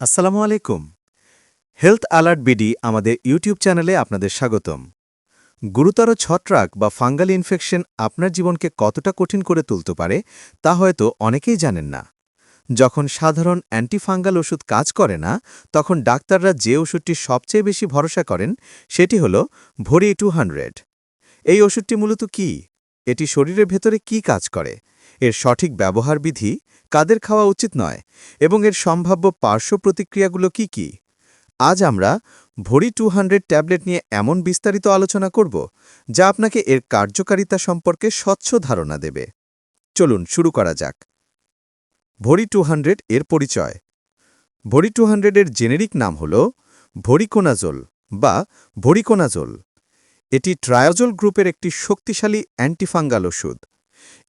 আসসালামু আলাইকুম। Health alert BD আমাদের ইউটিউব চ্যানেলে আপনাদের স্বাগতম। গুরুতর ছত্রাক বা ফাঙ্গাল ইনফেকশন আপনার জীবনকে কতটা কঠিন করে তুলতে পারে তা হয়তো অনেকেই জানেন না। যখন সাধারণ অ্যান্টিফাঙ্গাল ওষুধ কাজ করে না, তখন ডাক্তাররা যে ওষুধটি সবচেয়ে বেশি ভরসা করেন, সেটি হল ভরি টু হান্ড্রেড। এই ওষুধটি মূলত কি? এটি শরীরের ভেতরে কি কাজ করে? এর সঠিক ব্যবহার বিধি কাদের খাওয়া উচিত নয়? এবং এর সম্ভাব্য পার্শ্ব প্রতিক্রিয়াগুলো কি কি? আজ আমরা ভরি টু ট্যাবলেট নিয়ে এমন বিস্তারিত আলোচনা করব যা আপনাকে এর কার্যকারিতা সম্পর্কে স্বচ্ছ ধারণা দেবে। চলুন শুরু করা যাক। ভরি টু এর পরিচয়। ভরি টু হান্ড্রেডের জেনেরিক নাম হল ভরিকোনাজোল বা ভরিকোনাজোল। এটি ট্রায়োজোল গ্রুপের একটি শক্তিশালী অ্যান্টিফাঙ্গাল ওষুধ।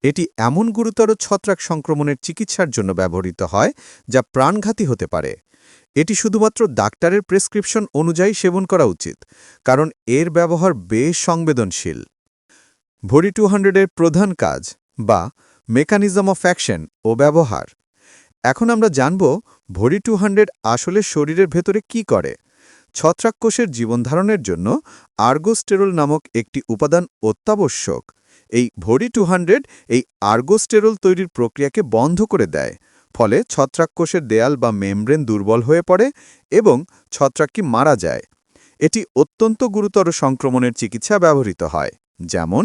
এটি এমন গুরুতর ছত্রাক সংক্রমণের চিকিৎসার জন্য ব্যবহৃত হয়, যা প্রাণঘাতী হতে পারে। এটি শুধুমাত্র ডাক্তারের প্রেসক্রিপশন অনুযায়ী সেবন করা উচিত, কারণ এর ব্যবহার বেশ সংবেদনশীল। ভরি টু হান্ড্রেডের প্রধান কাজ বা মেকানিজম অফ অ্যাকশন ও ব্যবহার। এখন আমরা জানব ভরি টু হান্ড্রেড আসলে শরীরের ভেতরে কি করে। ছত্রাক কোষের জীবনধারণের জন্য আর্গোস্টেরল নামক একটি উপাদান অত্যাবশ্যক। এই ভরি টু এই আর্গোস্টেরল তৈরির প্রক্রিয়াকে বন্ধ করে দেয়, ফলে ছত্রাককোষের দেয়াল বা মেমব্রেন দুর্বল হয়ে পড়ে এবং ছত্রাকটি মারা যায়। এটি অত্যন্ত গুরুতর সংক্রমণের চিকিৎসা ব্যবহৃত হয়, যেমন,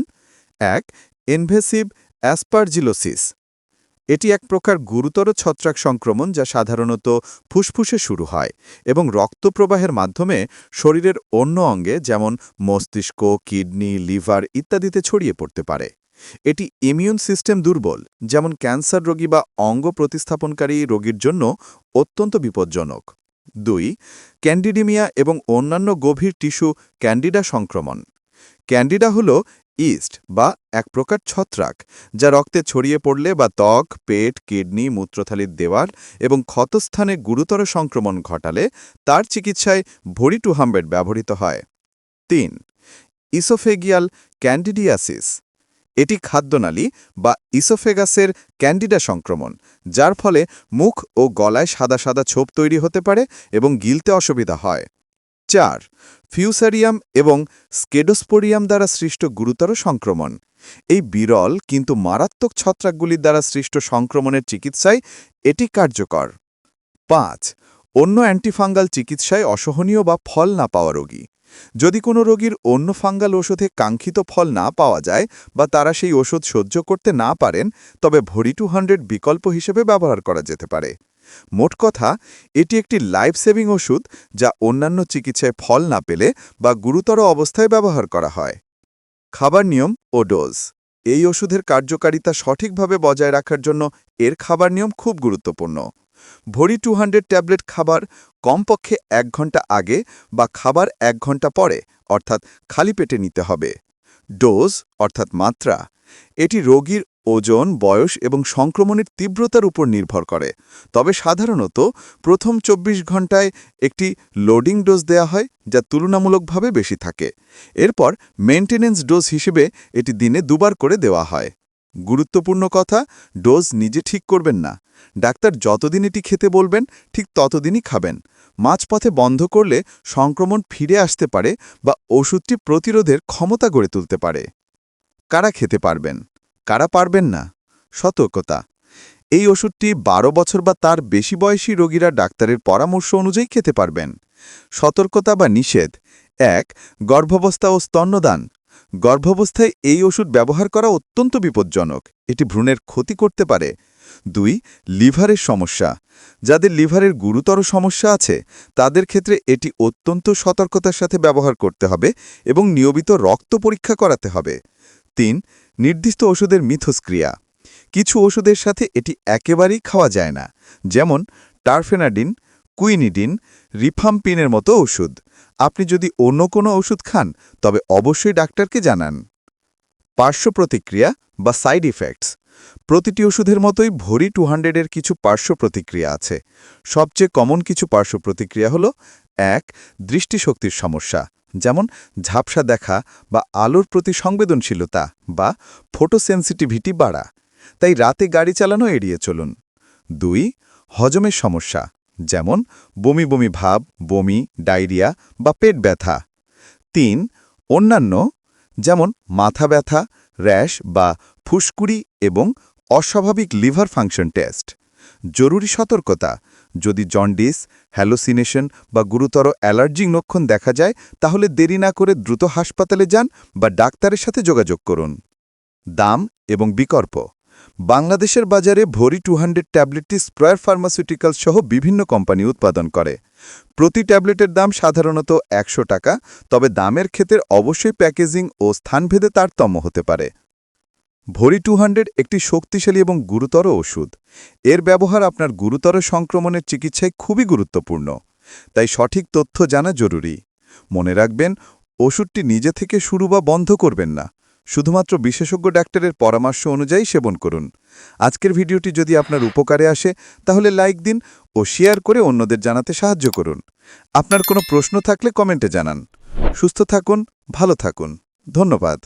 এক ইনভেসিভ অ্যাসপারজিলোসিস এটি এক প্রকার গুরুতর ছত্রাক সংক্রমণ যা সাধারণত ফুসফুসে শুরু হয় এবং রক্তপ্রবাহের মাধ্যমে শরীরের অন্য অঙ্গে যেমন মস্তিষ্ক, কিডনি, লিভার ইত্যাদিতে ছড়িয়ে পড়তে পারে। এটি ইমিউন সিস্টেম দুর্বল, যেমন ক্যান্সার রোগী বা অঙ্গ প্রতিস্থাপনকারী রোগীর জন্য অত্যন্ত বিপজ্জনক। দুই, ক্যান্ডিডিমিয়া এবং অন্যান্য গভীর টিস্যু ক্যান্ডিডা সংক্রমণ। ক্যান্ডিডা হল ইস্ট বা এক প্রকার ছত্রাক, যা রক্তে ছড়িয়ে পড়লে বা ত্বক, পেট, কিডনি, মূত্রথালির দেওয়াল এবং ক্ষতস্থানে গুরুতর সংক্রমণ ঘটালে তার চিকিৎসায় ভরি টু হাম্বেড ব্যবহৃত হয়। তিন, ইসোফেগিয়াল ক্যান্ডিডিয়াসিস। এটি খাদ্যনালী বা ইসোফেগাসের ক্যান্ডিডা সংক্রমণ, যার ফলে মুখ ও গলায় সাদা সাদা ছোপ তৈরি হতে পারে এবং গিলতে অসুবিধা হয়। চার, ফিউসারিয়াম এবং স্কেডোস্পোরিয়াম দ্বারা সৃষ্ট গুরুতর সংক্রমণ। এই বিরল কিন্তু মারাত্মক ছত্রাকগুলির দ্বারা সৃষ্ট সংক্রমণের চিকিৎসায় এটি কার্যকর। পাঁচ, অন্য অ্যান্টিফাঙ্গাল চিকিৎসায় অসহনীয় বা ফল না পাওয়া রোগী। যদি কোনো রোগীর অন্য ফাঙ্গাল ওষুধে কাঙ্ক্ষিত ফল না পাওয়া যায় বা তারা সেই ওষুধ সহ্য করতে না পারেন, তবে ভরি টু হান্ড্রেড বিকল্প হিসেবে ব্যবহার করা যেতে পারে। মোট কথা, এটি একটি লাইফ সেভিং ওষুধ যা অন্যান্য চিকিৎসায় ফল না পেলে বা গুরুতর অবস্থায় ব্যবহার করা হয়। খাবার নিয়ম ও ডোজ এই ওষুধের কার্যকারিতা সঠিকভাবে বজায় রাখার জন্য এর খাবার নিয়ম খুব গুরুত্বপূর্ণ। ভরি টু ট্যাবলেট খাবার কমপক্ষে এক ঘণ্টা আগে বা খাবার এক ঘণ্টা পরে, অর্থাৎ খালি পেটে নিতে হবে। ডোজ অর্থাৎ মাত্রা। এটি রোগীর ওজন, বয়স এবং সংক্রমণের তীব্রতার উপর নির্ভর করে। তবে সাধারণত প্রথম ২৪ ঘন্টায় একটি লোডিং ডোজ দেয়া হয়, যা তুলনামূলকভাবে বেশি থাকে। এরপর মেনটেনেন্স ডোজ হিসেবে এটি দিনে দুবার করে দেওয়া হয়। গুরুত্বপূর্ণ কথা, ডোজ নিজে ঠিক করবেন না। ডাক্তার যতদিন এটি খেতে বলবেন, ঠিক ততদিনই খাবেন। মাঝপথে বন্ধ করলে সংক্রমণ ফিরে আসতে পারে বা ওষুধটি প্রতিরোধের ক্ষমতা গড়ে তুলতে পারে। কারা খেতে পারবেন? কারা পারবেন না? সতর্কতা। এই ওষুধটি ১২ বছর বা তার বেশি বয়সী রোগীরা ডাক্তারের পরামর্শ অনুযায়ী খেতে পারবেন। সতর্কতা বা নিষেধ। এক, গর্ভাবস্থা ও স্তন্যদান। গর্ভাবস্থায় এই ওষুধ ব্যবহার করা অত্যন্ত বিপজ্জনক। এটি ভ্রূণের ক্ষতি করতে পারে। দুই, লিভারের সমস্যা। যাদের লিভারের গুরুতর সমস্যা আছে, তাদের ক্ষেত্রে এটি অত্যন্ত সতর্কতার সাথে ব্যবহার করতে হবে এবং নিয়মিত রক্ত পরীক্ষা করাতে হবে। তিন নির্দিষ্ট ওষুধের মিথস্ক্রিয়া। কিছু ওষুধের সাথে এটি একেবারেই খাওয়া যায় না, যেমন টারফেনাডিন, কুইনিডিন, রিফাম্পিনের মতো ওষুধ। আপনি যদি অন্য কোনো ওষুধ খান, তবে অবশ্যই ডাক্তারকে জানান। পার্শ্ব প্রতিক্রিয়া বা সাইড ইফেক্টস। প্রতিটি ওষুধের মতোই ভরি টু হান্ড্রেডের কিছু পার্শ্ব প্রতিক্রিয়া আছে। সবচেয়ে কমন কিছু পার্শ্ব প্রতিক্রিয়া হল, এক, দৃষ্টিশক্তির সমস্যা, যেমন ঝাপসা দেখা বা আলোর প্রতি সংবেদনশীলতা বা ফোটোসেন্সিটিভিটি বাড়া। তাই রাতে গাড়ি চালানো এড়িয়ে চলুন। দুই, হজমের সমস্যা, যেমন বমি বমি ভাব, বমি, ডায়রিয়া বা পেট ব্যথা। তিন, অন্যান্য, যেমন মাথা ব্যথা র্যাশ বা ফুসকুড়ি এবং অস্বাভাবিক লিভার ফাংশন টেস্ট। জরুরি সতর্কতা, যদি জন্ডিস, হ্যালোসিনেশন বা গুরুতর অ্যালার্জিক লক্ষণ দেখা যায়, তাহলে দেরি না করে দ্রুত হাসপাতালে যান বা ডাক্তারের সাথে যোগাযোগ করুন। দাম এবং বিকল্প। বাংলাদেশের বাজারে ভরি টু হান্ড্রেড ট্যাবলেটটি স্প্রয়ার ফার্মাসিউটিক্যাল সহ বিভিন্ন কোম্পানি উৎপাদন করে। প্রতি ট্যাবলেটের দাম সাধারণত একশো টাকা, তবে দামের ক্ষেত্রে অবশ্যই প্যাকেজিং ও স্থানভেদে তারতম্য হতে পারে। ভরি টু একটি শক্তিশালী এবং গুরুতর ওষুধ। এর ব্যবহার আপনার গুরুতর সংক্রমণের চিকিৎসায় খুবই গুরুত্বপূর্ণ। তাই সঠিক তথ্য জানা জরুরি। মনে রাখবেন, ওষুধটি নিজে থেকে শুরু বা বন্ধ করবেন না। শুধুমাত্র বিশেষজ্ঞ ডাক্তারের পরামর্শ অনুযায়ী সেবন করুন। আজকের ভিডিওটি যদি আপনার উপকারে আসে, তাহলে লাইক দিন ও শেয়ার করে অন্যদের জানাতে সাহায্য করুন। আপনার কোনো প্রশ্ন থাকলে কমেন্টে জানান। সুস্থ থাকুন, ভালো থাকুন। ধন্যবাদ।